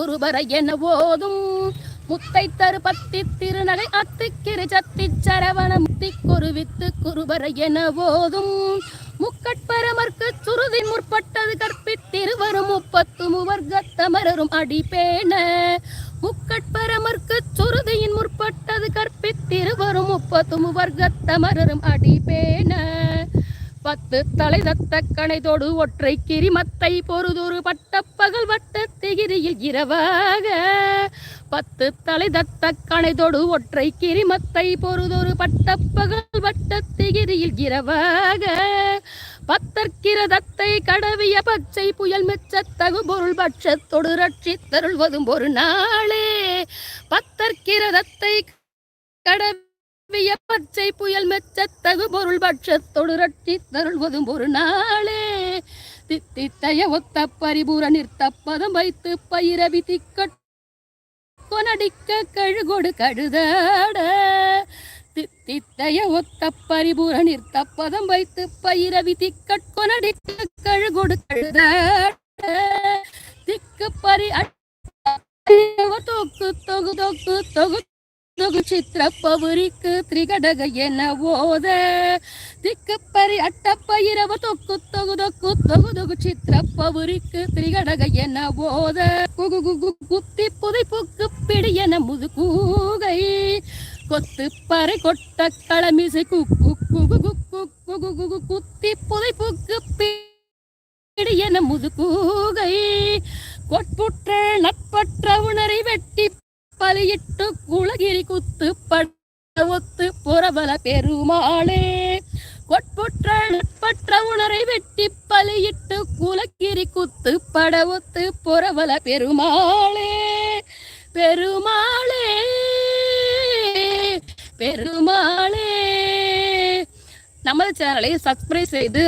ஒருவரை என ஓதும். முத்தை தரு பத்தி திருநகை அத்துக்கிரு சத்தி சரவண முத்தி குருவித்து குருவரை என ஓதும். முக்கட்பரமர்க்கு சுருதி முற்பட்டது கற்பித்திருவரும் முப்பத்து முவர்க்கத்தமரரும் அடிப்பேன முக்கட்பரமர்க்கு சுருதியின் முற்பட்டது கற்பித்திருவரும் முப்பத்து முவர்க்கத்தமரரும் அடிப்பேன பத்து தலை தத்த கணைதோடு ஒற்றை கிரிமத்தை பொறுதொரு பட்டப்பகல் வட்ட கிரியில் இரவாக. பத்து தலை தத்த கணைதோடு ஒற்றை கிரிமத்தை பொறுதொரு பட்டப்பகல் வட்ட திகிரியில் இரவாக. பத்தற்கிரதத்தை கடவிய பச்சை புயல் மெச்சத்தகு பொருள் பட்சத்தொடு ரட்சி தருள்வதும் ஒரு நாளே. பத்தற்கிரதத்தை கடவிய பச்சை புயல் மெச்சத்தகு பொருள் பட்சத்தொடு ரட்சி தருள்வதும் ஒரு நாளே. தித்தித்தய ஒத்த பரிபூர நிறுத்தப்பதம் வைத்து பயிரவி திக்கட் கொனடிக்க கழுகொடு கழுதாட தித்தித்தய ஒத்த பரிபூர நிறுத்தப்பதம் வைத்து பயிரவி திக்கட் கொனடிக்க கழுகொடு கழுதாட திக்கு பரி தொகு தொக்கு தொகு தொகு தொகு சித்திர பவுரிக்கு திரிகடக என ஓத. திக்கு பரி அட்ட தொக்கு தொகு தொக்கு தொகு தொகு சித்திர பவுரிக்கு திரிகடக என ஓத. குகு குகு குத்தி புதை புக்கு பிடி என முது கூகை. கொத்து பறை கொட்ட களமிசை குக்கு குகு குக்கு குகு குகு குத்தி புதை புக்கு பிடி என முது கூகை. கொட்புற்ற நட்பற்ற உணரை வெட்டி பலியிட்டு குலகிரி குத்து பட்ட புறவல பெருமாளே. கொட்புற்ற நட்பற்ற உணரை வெட்டி பலியிட்டு குலகிரி குத்து பட புறவல பெருமாளே. பெருமாளே பெருமாளே. நமது சேனலை சப்ஸ்கிரைப் செய்து